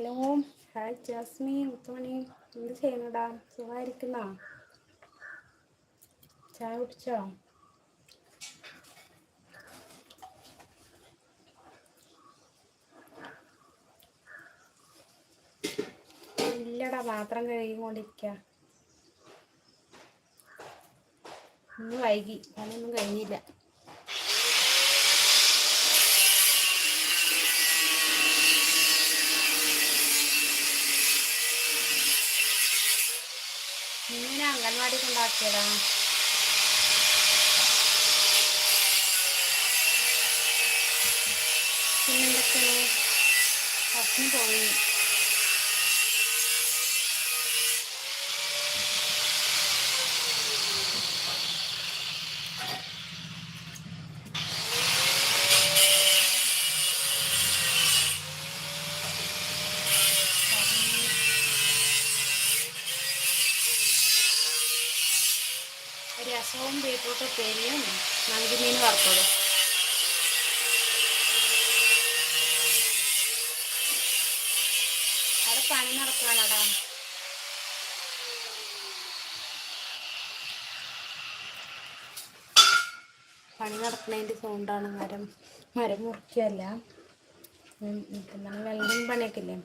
Hello. Hi Jasmi മുത്തോണി എന്ത് ചെയ്യണടാ സുഖമായിരിക്കുന്നോ? ചായ കുടിച്ചോ? ഇല്ലടാ പാത്രം കഴുകിക്കൊണ്ടിരിക്കുക ഇന്ന് വൈകി പണിയൊന്നും കഴിഞ്ഞില്ല ഇങ്ങനെ അംഗൻവാടി കൊണ്ടാക്കിയതാ പിന്നെന്തൊക്കെയാണ് ഭക്ഷണം പോയി. നടക്കുന്നതിന്റെ സൗണ്ടാണ് മരം മരം മുറിക്കുകയല്ല. എന്താണ് വെള്ളം പണിയൊക്കെ ഇല്ലേ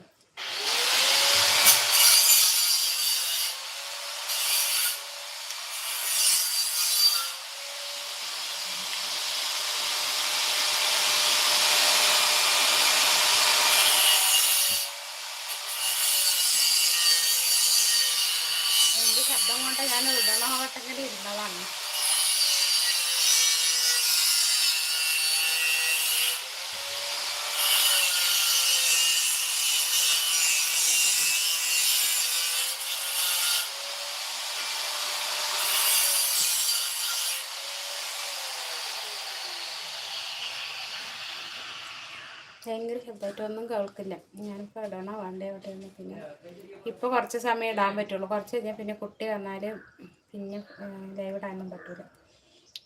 അതിന്റെ ശബ്ദം കൊണ്ട് ഞാൻ ഇടണോട്ടങ്ങനെ ഇരുന്നതാണ് ഭയങ്കര ശബ്ദമായിട്ടൊന്നും കേൾക്കില്ല. ഞാനിപ്പോൾ ഇടണോ വേണ്ടേ എവിടെയാണ് പിന്നെ. ഇപ്പോൾ കുറച്ച് സമയം ഇടാൻ പറ്റുള്ളൂ. കുറച്ച് കഴിഞ്ഞാൽ പിന്നെ കുട്ടി വന്നാൽ പിന്നെ ലൈവ് ഇടാനൊന്നും പറ്റില്ല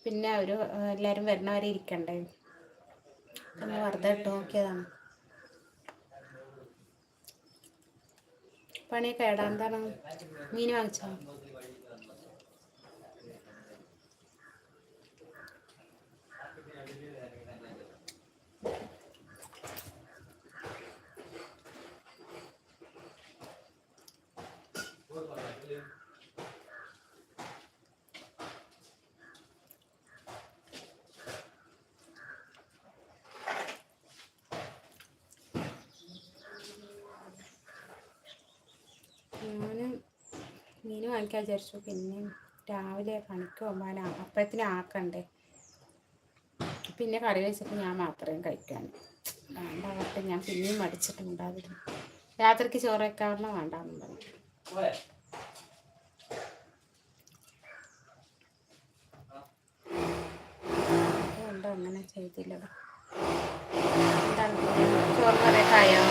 പിന്നെ അവർ എല്ലാവരും വരുന്നവരെ ഇരിക്കണ്ടേ? ഒന്ന് വെറുതെ ഇട്ട് നോക്കിയതാണ്. പണിയൊക്കെ ഇടാൻ എന്താണ്? മീൻ വാങ്ങിച്ചോ ഞാൻ മീൻ വാങ്ങിക്കാൻ വിചാരിച്ചു. പിന്നെ രാവിലെ പണിക്ക് പോകാൻ അപ്പത്തിന് ആക്കണ്ടേ? പിന്നെ കറി വെച്ചിട്ട് ഞാൻ മാത്രമേ കഴിക്കാൻ. വേണ്ടാവട്ടെ ഞാൻ പിന്നെയും മടിച്ചിട്ടുണ്ടാവില്ല രാത്രിക്ക് ചോറ് വെക്കാവുന്ന വേണ്ടാന്ന് പറഞ്ഞു. അതുകൊണ്ട് അങ്ങനെ ചെയ്തില്ല. ചോറ് കറിയൊക്കെ ആയോ?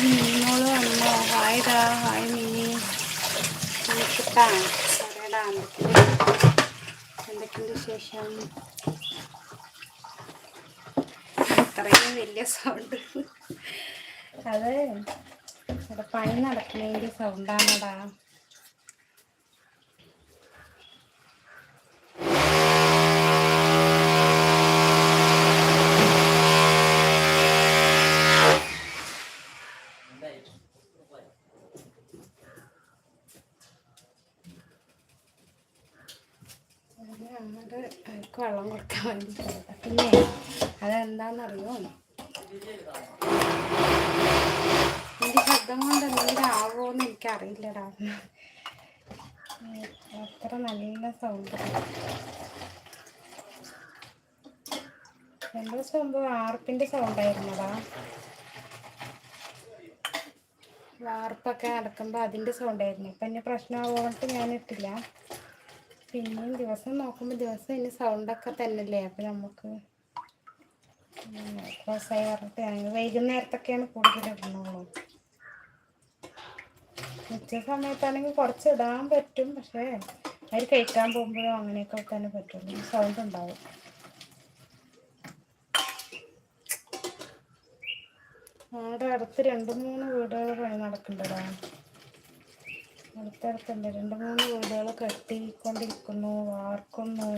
നിന്നോൾ വന്നോ? ഹായ് ഡാ ഹായ് മിനി. നോക്കിട്ടാ പറയടാ എന്തൊക്കെയുണ്ട് വിശേഷം? അത്രയും വലിയ സൗണ്ട് അത്. പണി നടക്കുന്നതിന്റെ സൗണ്ടാണോടാ വെള്ളം കൊടുക്കാൻ വേണ്ടി പോയതാ. പിന്നെ അതെന്താണെന്നറിയോ എന്റെ ശബ്ദം കൊണ്ട് എന്തെങ്കിലും എനിക്കറിയില്ലടാ. അത്ര നല്ല സൗണ്ട് രണ്ടു ദിവസം മുമ്പ് വാർപ്പിന്റെ സൗണ്ടായിരുന്നടാ വാർപ്പൊക്കെ നടക്കുമ്പോൾ അതിന്റെ സൗണ്ടായിരുന്നു ഇപ്പം എന്റെ പ്രശ്നമാവുകൊണ്ട് ഞാൻ ഇട്ടില്ല പിന്നെയും ദിവസം നോക്കുമ്പോൾ ദിവസം ഇനി സൗണ്ടൊക്കെ തന്നെയല്ലേ? അപ്പം നമുക്ക് ക്ലോസായി പറഞ്ഞിട്ട് ഞങ്ങൾ വൈകുന്നേരത്തൊക്കെയാണ് കൂടുതൽ ഇടുന്നുള്ളൂ ഉച്ച സമയത്താണെങ്കിൽ കുറച്ച് ഇടാൻ പറ്റും. പക്ഷേ അവർ കഴിക്കാൻ പോകുമ്പോഴും അങ്ങനെയൊക്കെ തന്നെ പറ്റുള്ളൂ. സൗണ്ട് ഉണ്ടാവും. അവിടെ അടുത്ത് രണ്ട് മൂന്ന് വീടുകൾ പണി നടക്കുന്നുണ്ടടാ അടുത്തടുത്തുണ്ട്. രണ്ട് മൂന്ന് വീടുകൾ കെട്ടിക്കൊണ്ടിരിക്കുന്നു. വാർക്കുന്നു.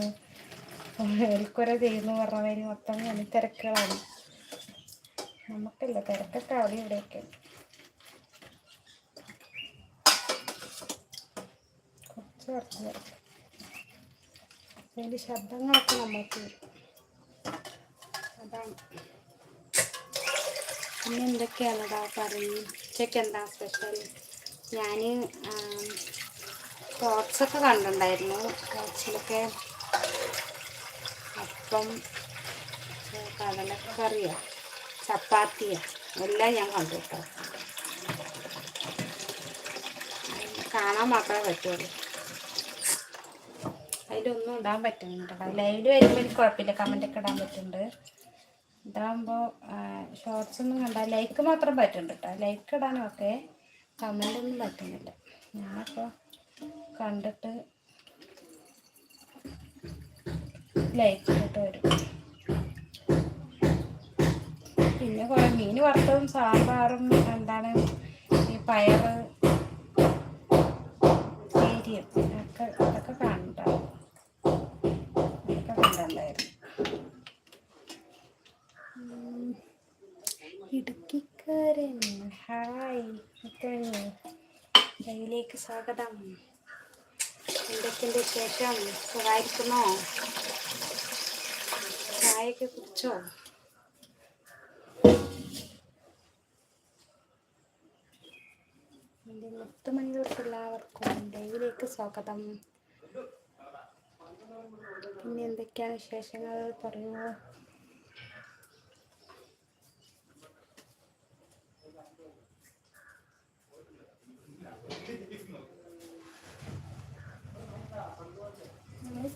എൽക്കുര ചെയ്യുന്നു പറഞ്ഞ മാതിരി മൊത്തം തിരക്കുകളാണ് നമുക്കല്ല തിരക്കൊക്കെ അവിടെ ഇവിടെയൊക്കെ. കുറച്ച് കുറച്ച്. അതിന്റെ ശബ്ദങ്ങളൊക്കെ വരും. അതാണ്. പിന്നെ എന്തൊക്കെയാണടാ പറയും ഉച്ചയ്ക്ക് എന്താ സ്പെഷ്യൽ ഞാൻ ഷോർട്സൊക്കെ കണ്ടിട്ടുണ്ടായിരുന്നു. ഷോർട്സിലൊക്കെ അപ്പം കടലക്കറിയോ ചപ്പാത്തിയോ. എല്ലാം ഞാൻ കണ്ടു കേട്ടോ. കാണാൻ മാത്രമേ പറ്റുള്ളൂ. അതിലൊന്നും ഇടാൻ പറ്റുന്നുണ്ട് ലൈവ് വരുമ്പോൾ എനിക്ക് കുഴപ്പമില്ല. കമന്റൊക്കെ ഇടാൻ പറ്റുന്നുണ്ട്. ഇതാകുമ്പോൾ ഷോർട്സ് ഒന്നും കണ്ടാൽ ലൈക്ക് മാത്രം പറ്റുന്നുണ്ട് കേട്ടോ. ലൈക്ക് ഇടാനും ഒക്കെ കമന്റ് ഒന്നും പറ്റുന്നില്ല. ഞാനപ്പോൾ കണ്ടിട്ട് ലൈക്ക് ചെയ്തിട്ട് വരും. പിന്നെ കുറേ മീൻ വറുത്തതും സാമ്പാറും എന്താണ് ഈ പയറ് ഒക്കെ അതൊക്കെ കണ്ടാവും അതൊക്കെ കണ്ടിട്ടുണ്ടായിരുന്നു ഉം. ഇടുക്കിക്കാരൻ ഹായ്. മുത്തണ്ണി കയ്യിലേക്ക് സ്വാഗതം. എന്തൊക്കെയുണ്ട് ശേഷം സുഖമായിരിക്കുന്നോ? ചായയൊക്കെ കുടിച്ചോ? എന്റെ മുത്തുമണികൾക്ക് എല്ലാവർക്കും ഡെയിലേക്ക് സ്വാഗതം. പിന്നെ എന്തൊക്കെയാണ് വിശേഷങ്ങൾ? പറയൂ.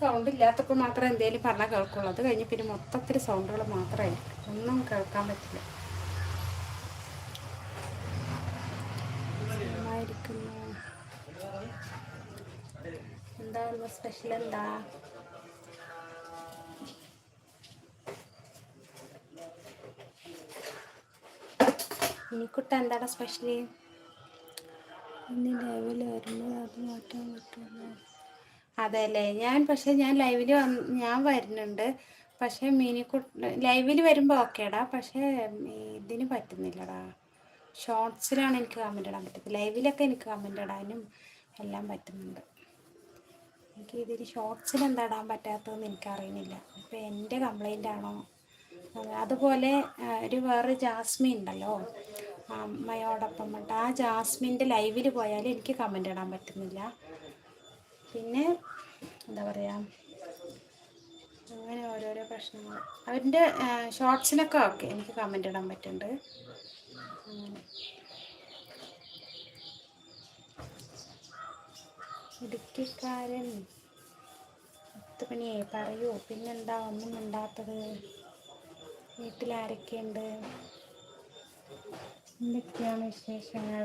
സൗണ്ട് ഇല്ലാത്തപ്പോൾ മാത്രം എന്തെങ്കിലും പറഞ്ഞാൽ കേൾക്കുള്ളൂ. അത് കഴിഞ്ഞ് പിന്നെ മൊത്തത്തിൽ സൗണ്ടുകൾ മാത്രമേ ഒന്നും കേൾക്കാൻ പറ്റില്ല. എന്താ സ്പെഷ്യൽ എന്താ? ഇനിക്കുട്ട എന്താണ് സ്പെഷ്യൽ ഇനി ലൈവിൽ വരുമ്പോൾ അത് മാറ്റാൻ പറ്റുമോ? അതെല്ലേ? ഞാൻ പക്ഷെ ഞാൻ ലൈവിൽ വന്ന് ഞാൻ വരുന്നുണ്ട്. പക്ഷെ മിനിക്കു ലൈവിൽ വരുമ്പോൾ ഓക്കേടാ പക്ഷെ ഇതിന് പറ്റുന്നില്ലടാ. ഷോർട്സിലാണ് എനിക്ക് കമന്റ് ഇടാൻ പറ്റുന്നത് ലൈവിലൊക്കെ എനിക്ക് കമന്റ് ഇടാനും എല്ലാം പറ്റുന്നുണ്ട്. എനിക്ക് ഇതിൽ ഷോർട്സിൽ എന്താ ഇടാൻ പറ്റാത്തതെന്ന് എനിക്കറിയുന്നില്ല. അപ്പോൾ എന്റെ കംപ്ലൈന്റ് ആണോ? അതുപോലെ ഒരു വേറെ ജാസ്മിൻ ഉണ്ടല്ലോ. അമ്മയോടൊപ്പം ആ ജാസ്മിന്റെ ലൈവിൽ പോയാൽ എനിക്ക് കമന്റ് ഇടാൻ പറ്റുന്നില്ല. പിന്നെ എന്താ പറയുക അങ്ങനെ ഓരോരോ പ്രശ്നങ്ങൾ. അവന്റെ ഷോർട്സിനൊക്കെ ഓക്കെ എനിക്ക് കമന്റ് ഇടാൻ പറ്റുന്നുണ്ട്. ഇടുക്കിക്കാരൻ പത്ത് മണിയായി പറയൂ. പിന്നെന്താ ഒന്നും മിണ്ടാത്തത്. വീട്ടിലാരൊക്കെയുണ്ട്? എന്തൊക്കെയാണ് വിശേഷങ്ങൾ?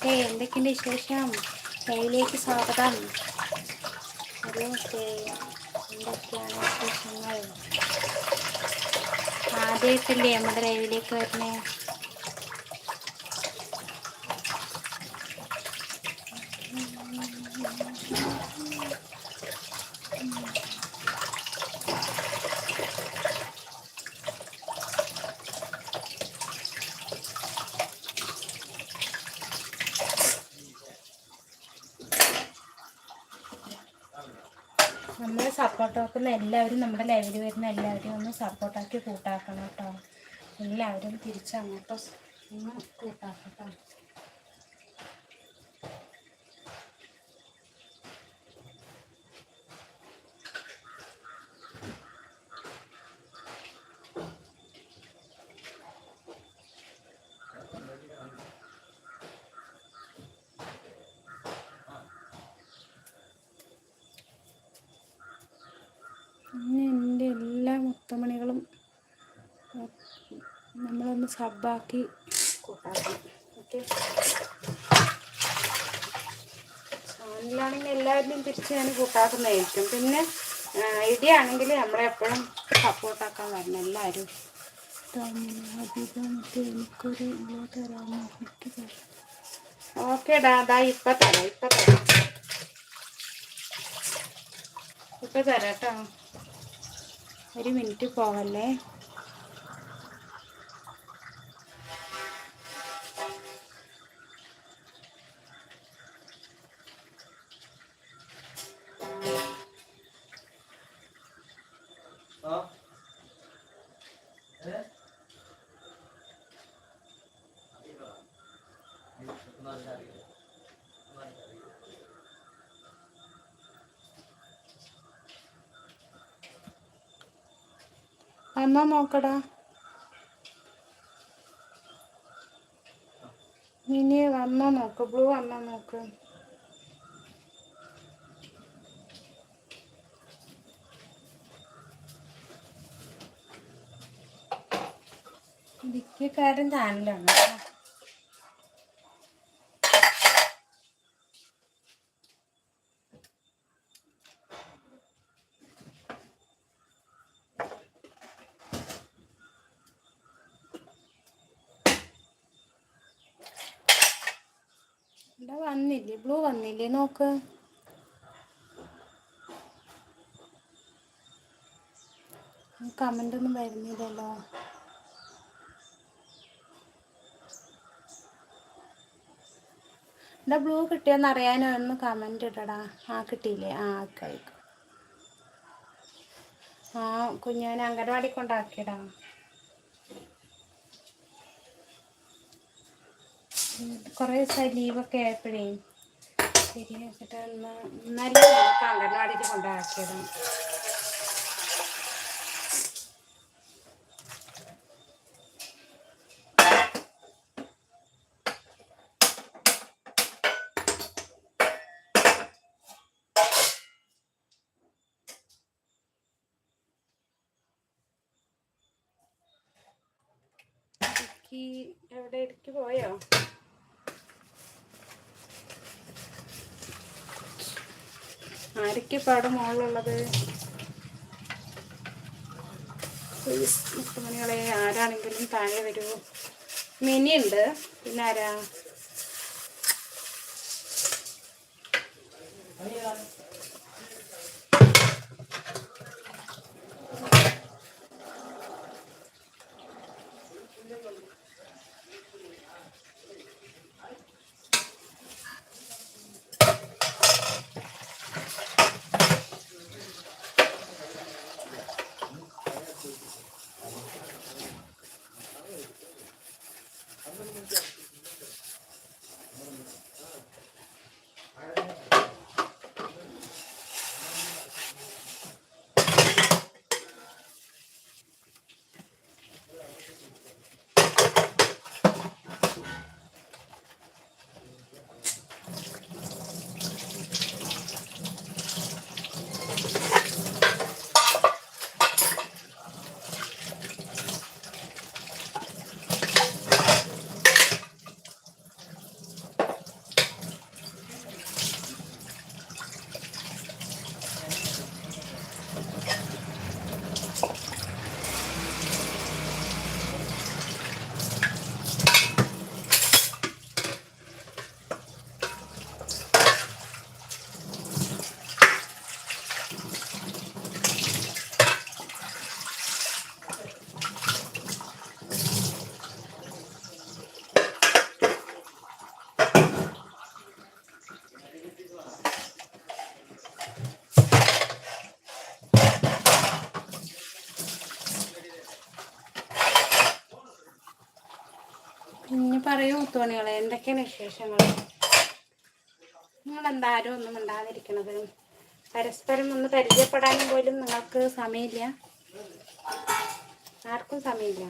ഓക്കെ എന്തൊക്കെയുണ്ട് വിശേഷം? കയ്യിലേക്ക് സ്വാഗതം. ഹലോ എന്തൊക്കെയാണ് വിശേഷങ്ങൾ? ആദ്യമായിട്ടല്ലേ നമ്മുടെ ലൈവിലേക്ക് വരണേ നമ്മുടെ ലൈവിൽ വരുന്ന എല്ലാവരെയും ഒന്ന് സപ്പോർട്ടാക്കി കൂട്ടാക്കണം കേട്ടോ. എല്ലാവരും തിരിച്ചങ്ങോട്ടോ ഒന്ന് കൂട്ടാക്കട്ടോ പിന്നെ എന്റെ എല്ലാ മുത്തമണികളും അഹ് നമ്മളൊന്ന് സബ്ബാക്കി. കൂട്ടാക്കണം ഓക്കെ. ചാനലാണെങ്കിൽ എല്ലാവരും തിരിച്ച് ഞാൻ കൂട്ടാക്കുന്നതായിരിക്കും പിന്നെ ഇടിയാണെങ്കിൽ നമ്മളെപ്പോഴും സപ്പോർട്ടാക്കാൻ വരണം എല്ലാവരും. എനിക്കൊരു ഇല്ല തരാമോ എനിക്ക് തരാം ഓക്കെ ഇപ്പൊ ഇപ്പം തരാം ഇപ്പം തരാം. ഇപ്പം തരാം കേട്ടോ. ഒരു മിനിറ്റ് പോവല്ലേ? എന്നാ നോക്കടാ? ഇനി വന്നാ നോക്ക് ബ്ലൂ വന്നാ നോക്ക്. ഡിക്കിക്കാരൻ ചാനലാണ് കേട്ടോ. ഇവിടെ ബ്ലൂ വന്നില്ലേ നോക്ക്. കമന്റ് ഒന്നും വരുന്നില്ലല്ലോ. എന്താ ബ്ലൂ കിട്ടിയെന്ന് അറിയാനോ? ഒന്ന് കമന്റ് ഇടടാ. ആ കിട്ടിയില്ലേ? ആ കഴിക്കും ആ കുഞ്ഞോനെ അംഗൻവാടി കൊണ്ടാക്കിയടാ. കുറേ ദിവസമായി ലീവൊക്കെ ആയപ്പോഴേ. ശരി വെച്ചിട്ട് ഇന്ന് ഇന്നലെ നമുക്ക് അംഗൻവാടിയിൽ കൊണ്ടാക്കിയതാണ് ഇടുക്കി എവിടെ ഇടുക്കി പോയോ? ആരൊക്കെ പാടും മുകളിലുള്ളത് പ്ലീസ് മുത്തുമണികളെ ആരാണെങ്കിലും താഴെ വരൂ. മിനി ഉണ്ട് പിന്നെ ആരാ? തോണികളെ? എന്തൊക്കെയാണ് വിശേഷങ്ങൾ നിങ്ങളെന്താരും ഒന്നും ഉണ്ടാതിരിക്കണത് പരസ്പരം ഒന്ന് പരിചയപ്പെടാനും പോലും നിങ്ങൾക്ക് സമയമില്ല. ആർക്കും സമയമില്ല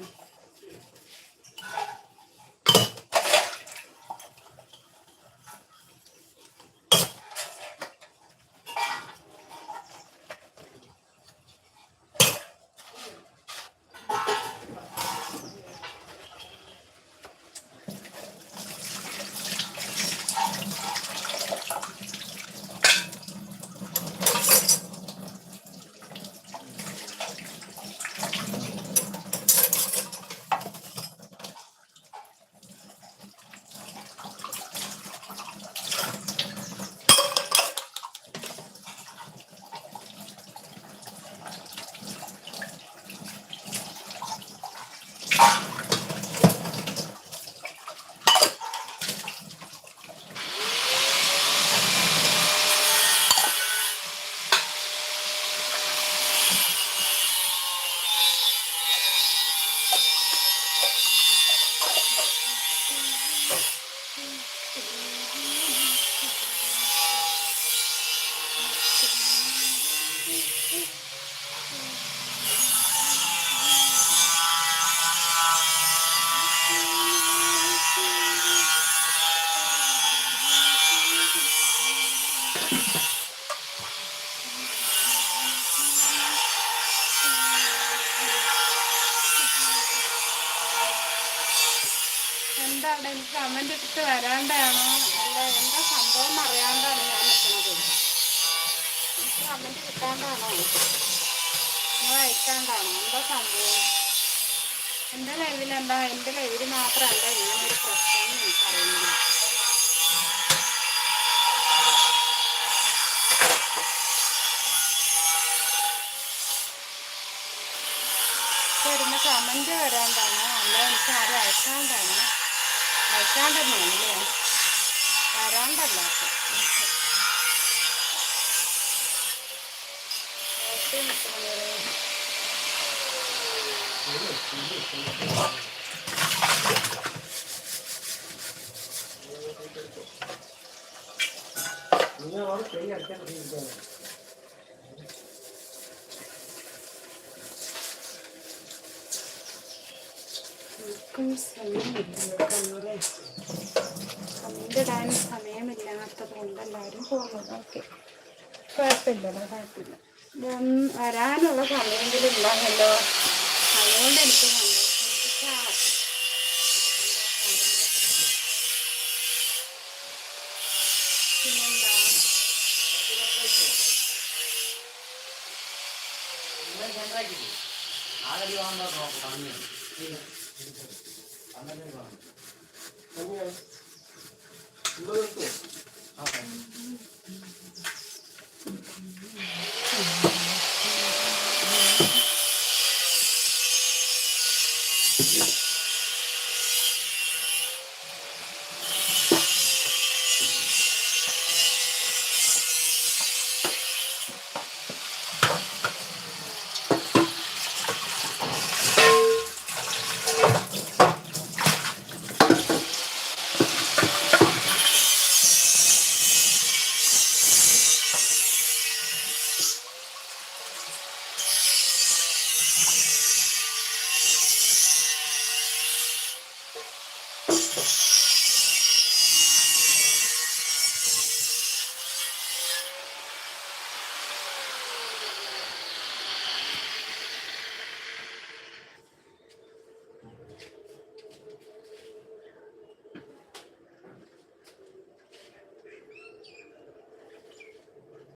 എന്താ അവിടെ എനിക്ക് കമന്റ് ഇട്ടിട്ട് വരാണ്ടാണോ അല്ല എന്താ സംഭവം എന്ന് അറിയാണ്ടാണ് ഞാൻ നിൽക്കുന്നത് എനിക്ക് കമന്റ് കിട്ടാണ്ടാണോ നിങ്ങൾ അയക്കാണ്ടാണോ എന്താ സംഭവം എന്റെ ലൈവിൽ എന്താ എന്റെ കയ്യിൽ മാത്രമല്ല ഇങ്ങനൊരു ഇങ്ങനെ ഒരു പ്രശ്നം എന്ന് എനിക്കറിയുന്നില്ല വരുന്ന കമന്റ് വരാണ്ടാണ് അല്ല എനിക്ക് ആരും അയക്കാണ്ടാണ്. അയക്കാണ്ടെന്നാണ് അല്ലേ വരാണ്ടല്ല ഓക്കെ നിൽക്കുന്നവരെ ഇടാൻ സമയമില്ലാത്തത് കൊണ്ട് എല്ലാവരും പോകുന്നത് ഓക്കെ. കുഴപ്പമില്ലല്ലോ കുഴപ്പമില്ല. വരാനുള്ള സമയമെങ്കിലും ഉണ്ടാകല്ലോ അതുകൊണ്ട് എനിക്ക്